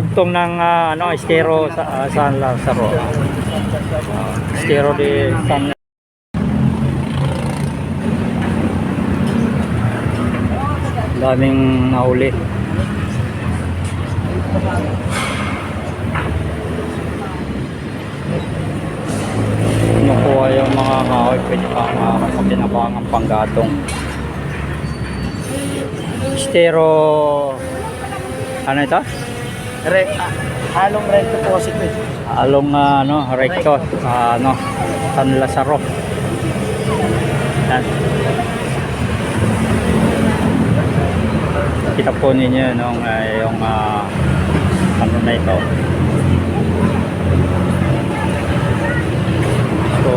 kadugtong ng ah, ano, estero sa ah, San Lazaro. Ah, estero de San daming nahuli. Kinukuha yung mga kahoy, pwede pa mga kapinabangang panggatong. Estero, ano ito? Re, ah, halong red deposit eh. Along ah, ano, recto sa ano, San Lazaro. Yan. Kita po ninyo nung ah, yung ah, ano na ito. So,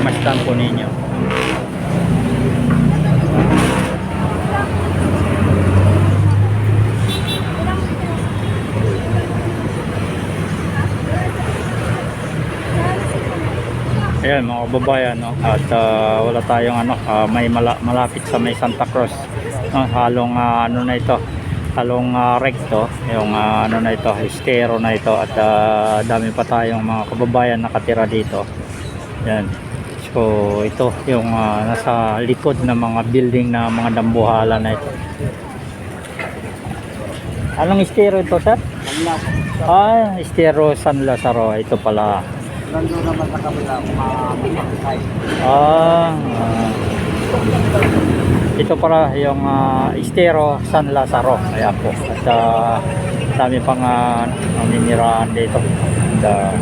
mastan po ninyo. Ayan mga kababayan no? at ah, wala tayong ano ah, may mala- malapit sa may Santa Cruz no? halong ah, ano na ito halong ah, recto yung ah, ano na ito estero na ito. At ah, dami pa tayong mga kababayan nakatira dito. Yan so ito yung ah, nasa likod ng mga building na mga dambuhala na ito. Anong estero ito sir? ah estero San Lazaro ito pala Nandun naman sa kabila, mga Ah, ah. ito para yung ah, Estero San Lazaro. Ayan po. At ah, dami pang uh, naninirahan dito. At ah,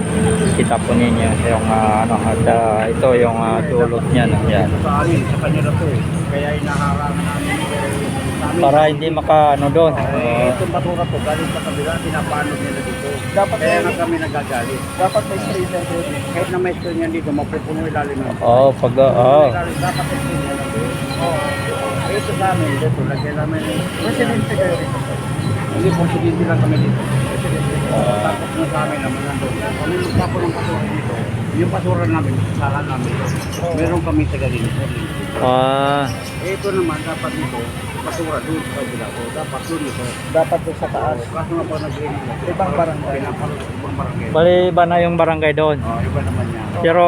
kita po ninyo yung ah, ano, at ah, ito yung ah, dulot niya. No? Yan. sa kanya na eh. Kaya inaharangan namin. Para hindi maka ano doon. Eh, itong basura to, galing sa kabila, pinapanog nila dito. Dapat Kaya nga kami nagagalit. Dapat may na doon. Kahit na may niyan dito, mapupuno ilalim na. Oh, pag oh. Dapat may niyan doon. Oo. Ito sa amin, dito, lagyan namin. Presidente kayo dito. Hindi, presidente lang kami dito. Presidente. Tapos na sa amin naman nandun. Kami magpapo ng basura dito. Yung basura namin, sahan namin. Meron kami taga dito. Ah, Eh, ito naman, dapat dito, basura doon sa kabila ko. Dapat doon ito. Dapat doon sa taas. Kaso nga po nag-green. Ibang barangay. Pinapalot ibang barangay. bali ba na yung barangay doon? Oh, iba naman niya. Pero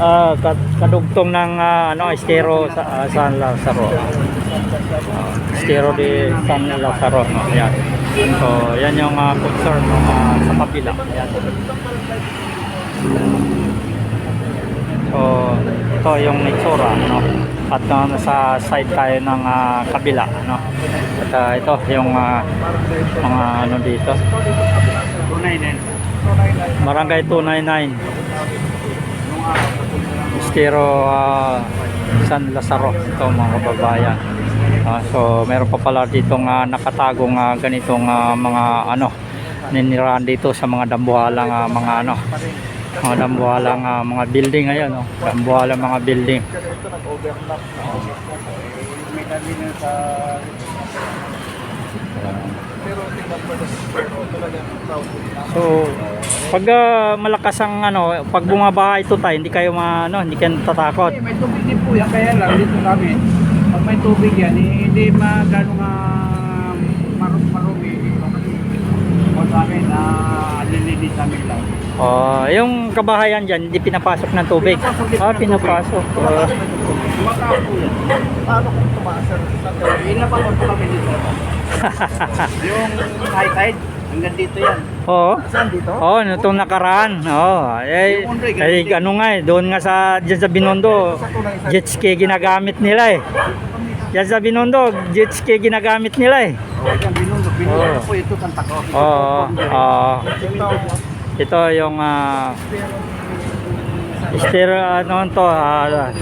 ah, kad- kadugtong ng ah, ano, Estero sa ah, San Lazaro. Ah, Estero de San Lazaro. No? Yan. So, yan yung uh, concern no, ah, sa kabila. Yan. So, ito yung itsura. No? At ah, nasa side tayo ng ah, kabila. No? At ah, ito yung ah, mga ano dito. Tunay din. Barangay 299. Estero ah, San Lazaro ito mga kababayan Ah, so meron pa pala ditong uh, nakatagong ah, ganitong ah, mga ano ninirahan dito sa mga dambuhalang ah, mga ano mga dambuhalang ah, mga building ngayon no? dambuhalang mga building so pag ah, malakas ang ano pag bumabaha ito tayo hindi kayo ma, ano, hindi kayo tatakot May tubig din po yan, kaya lang dito kami. Pag may tubig yan, eh, hindi magano nga marum marumi. O sa amin, na lilinis namin lang. Ah, yung kabahayan dyan, hindi pinapasok ng tubig. Ah, pinapasok. Ah, Tumakas po yan. Paano kung tumakas sir? Sa tubig? Ilan pa po kami dito? yung high tide, hanggang dito yan. Oo. Saan dito? Oh, nitong nakaraan. Oh, eh, eh ano nga eh, doon nga sa diyan sa Binondo, jet ski ginagamit nila eh. Diyan sa Binondo, jet ski ginagamit nila eh. Oh, yan. Binundo Oo. po ito, Santa Cruz. Oo. Oh, Ito, ito yung ah Estero ano to, ah,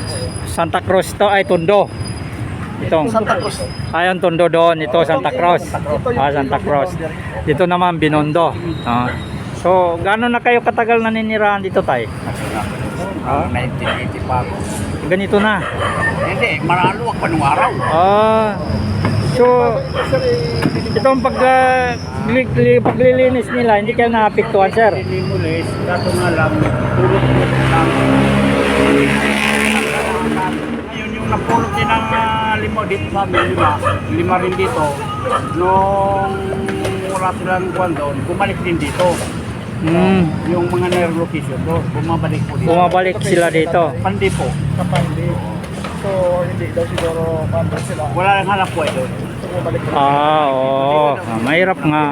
Santa Cruz to ay Tondo. Itong Santa Cruz. Ayon Tondo doon, ito Santa Cruz. Ah, Santa Cruz. Dito naman Binondo. Ah. So, gaano na kayo katagal naninirahan dito, tay? Ah, 1980 pa ako. Ganito na. Hindi, maralo ako nung araw. Ah. So, itong pag uh, paglilinis nila, hindi kayo naapektuhan, sir. Hindi mulis, kaso nga lang, tulog mo lang. Ngayon yung napulot din ng ah, lima dito sa amin, lima, lima rin dito. nung wala silang kuwan doon, bumalik din dito. Mm. Yung mga na-relocation doon, bumabalik po dito. Bumabalik sila dito. Pandi po. Kapandi. So, hindi daw siguro panda sila. Wala nang hanap po doon. Bumalik. Ah, oo. Ah, mahirap nga.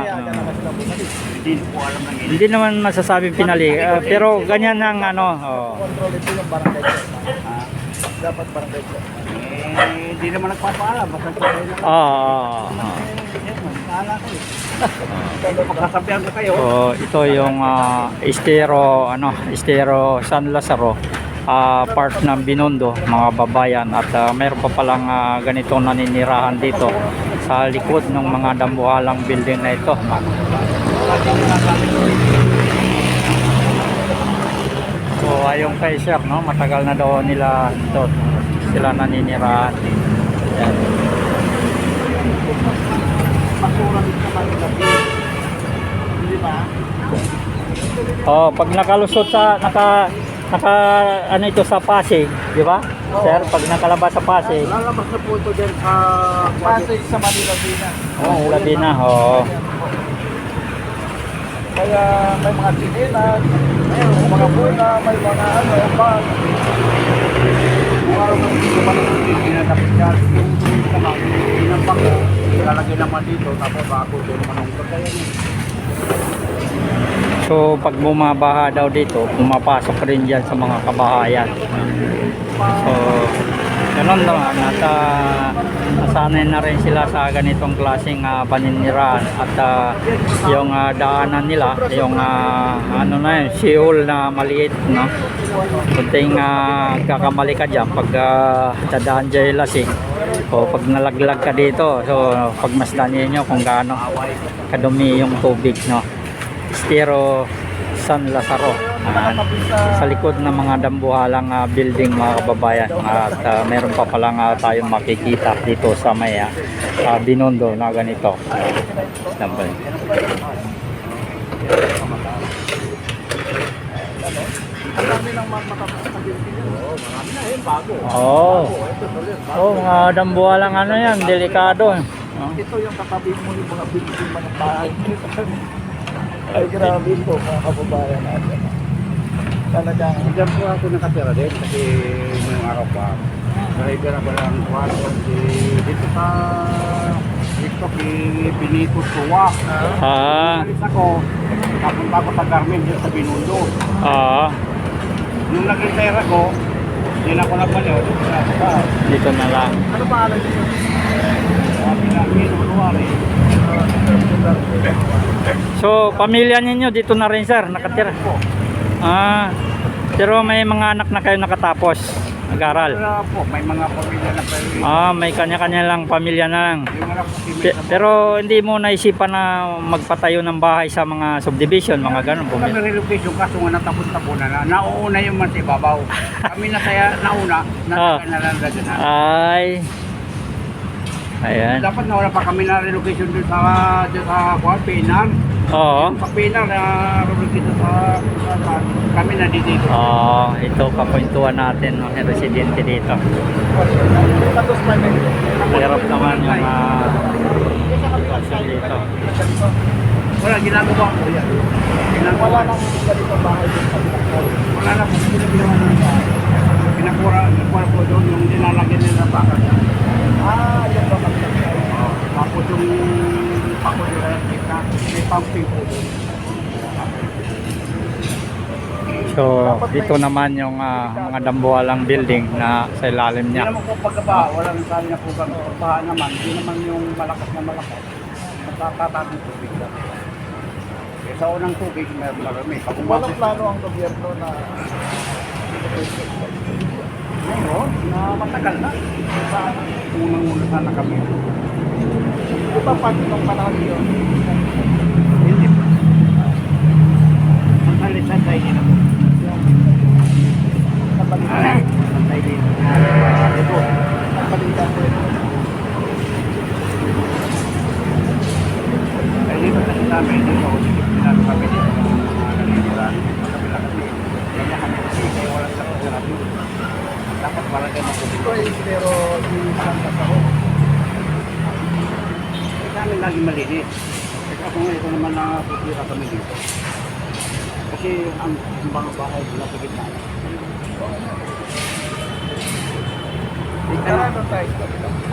Hindi naman masasabing pinali. Ah, pero ganyan ang ano. Oh. Control ito yung barangay chairman. Ah, Dapat barangay chairman. eh, hindi naman nagpapaalam. Basta kayo na lang. Ah, ah, ah. Kala ko eh. Ko kayo. So, ito yung ah, Estero, ano, Estero San Lazaro, ah, part ng Binondo, mga babayan. At ah, mayroon pa palang ah, ganitong naninirahan dito sa likod ng mga dambuhalang building na ito. So, ayong kay Sir, no, matagal na daw nila ito, sila naninirahan. Yan. Oh, pag nakalusot sa naka naka ano ito sa Pasig, di ba? Sir, pag nakalabas sa Pasig, Lalabas na po ito din sa Pasig sa Manila din na. oh, labi na, oh. Kaya may mga sinelas, may mga buna, may mga ano, bag. Kung araw ng dito pa naman dito, pinatapos yan. Yung tuloy ko, lalagay naman dito, tapos ako doon manong kaya. So, pag bumabaha daw dito, pumapasok rin dyan sa mga kabahayan. So, naman. At uh, nasanay na rin sila sa ganitong klaseng uh, paniniraan. At ah, yung ah, daanan nila, yung ah, ano na yun, Seoul na maliit, no? Kunting uh, kakamali ka dyan pag uh, dadaan dyan lasing. O pag nalaglag ka dito, so pagmasdan niyo kung gaano kadumi yung tubig, no? Estero San Lazaro. Ayan. sa likod ng mga dambuhalang ah, building mga kababayan at ah, meron pa palang ah, tayong makikita dito sa may ah, ah, Binondo na ganito mga bago. oh oh mga dambuhalang ano yan delikado. Ito yung katabi mo yung mga building ng bahay. Ay, grabe po mga kababayan natin. Talagang Diyan po ako nakatira din kasi ngayong araw pa. Driver ako lang kwarto kasi dito sa dito kay Benito Suwa. ah Alis ako, napunta ako sa Carmen dito sa Binundo. ah Nung nag-retire ako, hindi na ako nagbaliw. Dito na ako dito na lang ano pa alam January. so pamilya ninyo dito na rin sir nakatira ah pero may mga anak na kayo nakatapos nag-aral Pero po, may mga pamilya na kayo. ah may kanya-kanya lang pamilya na lang Yung anak ko si Pe- pero hindi mo naisipan na magpatayo ng bahay sa mga subdivision, mga ganun po. Kami relocation kaso nga natapos na po na na. Nauuna yung mas ibabaw. Kami na kaya nauna, Ah. nataka na lang na dyan. Ay. Ayan. Dapat nawala pa kami na relocation dun sa dun sa Kuan Pinar. Oo. Sa Pinar na relocation sa, kami na dito. Oh, ito kapuntuan natin ng residente dito. Tapos may Mahirap naman yung uh, dito. Wala ginagawa ko yan. Ginagawa nang ganito bahay. Wala na po sila ginawa ng Pinakura, pinakura po doon yung dinalagyan nila baka. Ah, yan ba? Tapos yung pako nila, may pumping po doon. So, dito naman yung ah, mga dambuhalang building na sa ilalim Hindi niya. naman po pagkabaha, walang sali na po kami. Pagbaha naman, hindi naman yung malakas na malakas. Nagkakatabing tubig lang. Eh, sa unang tubig, may marami. Pag Walang plano ang gobyerno na ngayon, na matagal na. Sa unang-una sana kami. Di ba pati nung panahon yun? Hindi po. Ang salitan tayo nila po. Napalitan. Ang tayo dito. Ito. Napalitan ko yun. Ay, dito kasi namin, pinalo dito. Mga naniniwala. Kabila kami. Dito. Dapat Ito makubito. ay pero di San Lazaro. Sa namin lagi malinis. Kasi ako ngayon, ito naman na putira kami dito. Kasi ang, ang mga bahay nasa gitna. Tara na tayo.